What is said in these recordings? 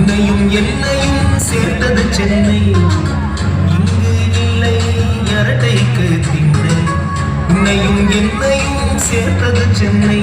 உன்னையும் என்னையும் சேர்த்தது சென்னை. இங்கு இல்லை அரட்டைக்கு திண்ணை உன்னையும் என்னையும் சேர்த்தது சென்னை.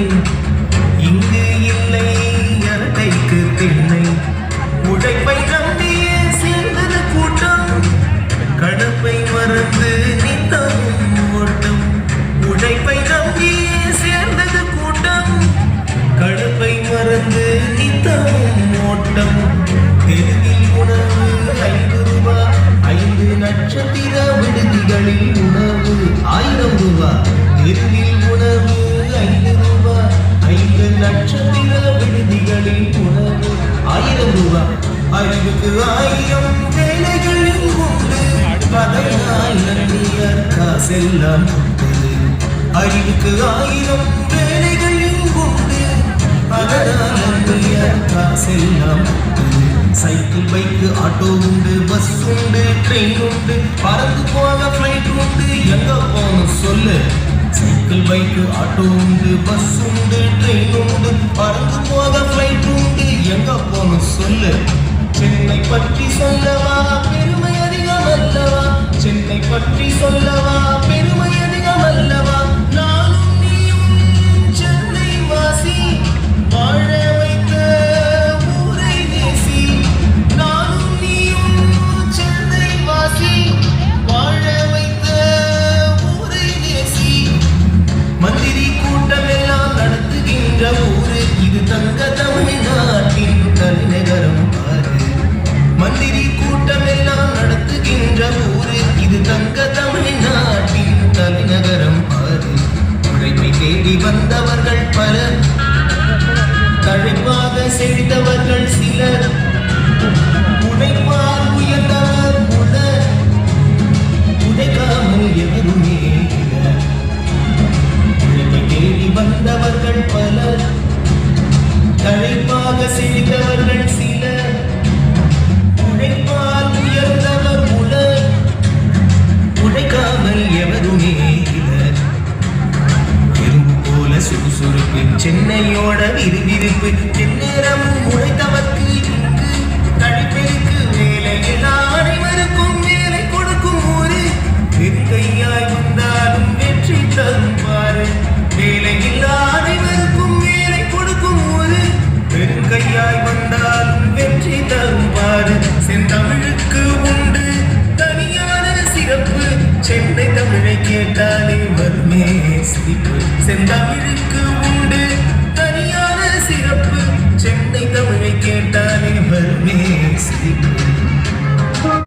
நட்சத்திர விடுதிகளில் உணவு ஆயிரம் ரூபாய் தெருவில் உணவு ஐந்து ரூபாய் ஐந்து நட்சத்திர விடுதிகளில் உணவு ஆயிரம் ரூபாய் அறிவுக்கு ஆயிரம் வேலைகள் உண்டு. அதனால் காசெல்லாம் அறிவுக்கு ஆயிரம் வேலைகள் உண்டு. அதனால் நன்றியர் காசெல்லாம் சைக்கிள் பைக்கு ஆட்டோ உண்டு பஸ் உண்டு ட்ரெயின் உண்டு பறந்து போக ஃப்ளைட் உண்டு. எங்க போகணும் சொல்லு? சைக்கிள் பைக்கு ஆட்டோ உண்டு பஸ் உண்டு ட்ரெயின் உண்டு. பறந்து போக ஃப்ளைட் உண்டு. எங்க போகணும் சொல்லு? சென்னை பற்றி சொல்லவா? பெருமை அதிகம் அல்லவா? சென்னை பற்றி சொல்லவா? தேடி வந்தவர்கள் பலர். தழைப்பாக செழித்தவர்கள் சிலர். உழைப்பால் உயர்ந்தவர் உலர் உழைக்காமல் எவருமே உழைப்பை தேடி வந்தவர்கள் பலர். தழைப்பாக செழித்த சுறுசுறுப்பு சென்னையோட விறுவிறுப்பு எந்நேரமும் உழைத்தவர்க்கு தமிழை கேட்டாலே வருமே சிரிப்பு. செந்தமிழுக்கு உண்டு.